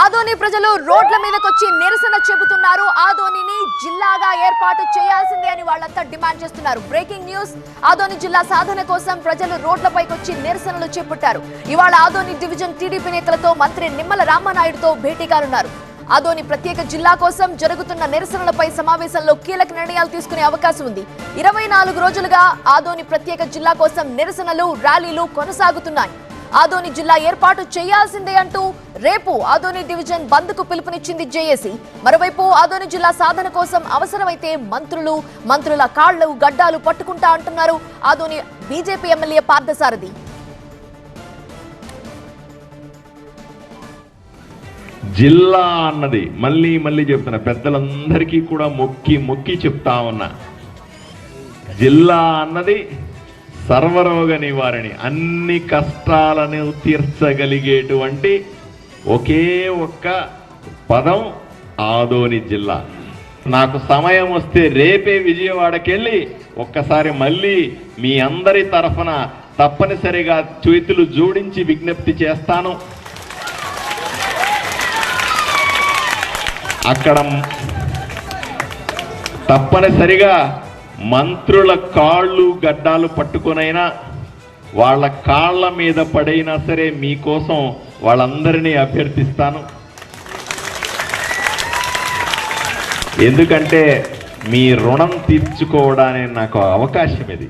ఆదోని ప్రజలు రోడ్ల మీదకొచ్చి నిరసన చెబుతున్నారు. ఆదోనిని జిల్లాగా ఏర్పాటు చేయాల్సిందే అని వాళ్ళంతా డిమాండ్ చేస్తున్నారు. బ్రేకింగ్ న్యూస్ ఆదోని జిల్లా సాధన కోసం ప్రజలు రోడ్లపైకొచ్చి నిరసనలు చేపట్టారు. ఇవాళ ఆదోని డివిజన్ టీడీపీ నేతలతో మంత్రి నిమ్మల రామానాయుడుతో భేటీ కానున్నారు. ఆదోని ప్రత్యేక జిల్లా కోసం జరుగుతున్న నిరసనలపై సమావేశంలో కీలక నిర్ణయాలు తీసుకునే అవకాశం ఉంది. ఇరవై నాలుగు రోజులుగా ఆదోని ప్రత్యేక జిల్లా కోసం నిరసనలు ర్యాలీలు కొనసాగుతున్నాయి. ఆదోని జిల్లా ఏర్పాటు చేయాల్సిందే అంటూ రేపు ఆదోని డివిజన్ బంద్కు పిలుపునిచ్చింది జేఏసీ. మరోవైపు ఆదోని జిల్లా సాధన కోసం అవసరమైతే మంత్రులు మంత్రుల కాళ్ళు గడ్డాలు పట్టుకుంటా అంటున్నారు ఆదోని బీజేపీ ఎమ్మెల్యే పార్థసారథి. జిల్లా అన్నది మళ్ళీ మళ్ళీ చెప్తున్నా. పెద్దలందరికీ కూడా మొక్కి మొక్కి చెప్తా ఉన్నా. జిల్లా అన్నది సర్వరోగ నివారణి. అన్ని కష్టాలను తీర్చగలిగేటువంటి ఒకే ఒక్క పదం ఆదోని జిల్లా. నాకు సమయం వస్తే రేపే విజయవాడకెళ్ళి ఒక్కసారి మళ్ళీ మీ అందరి తరఫున తప్పనిసరిగా చేతులు జోడించి విజ్ఞప్తి చేస్తాను. అక్కడ తప్పనిసరిగా మంత్రుల కాళ్ళు గడ్డాలు పట్టుకొనైనా వాళ్ళ కాళ్ళ మీద పడైనా సరే మీకోసం వాళ్ళందరినీ అభ్యర్థిస్తాను. ఎందుకంటే మీ రుణం తీర్చుకోవడానికి నాకు అవకాశం ఇది.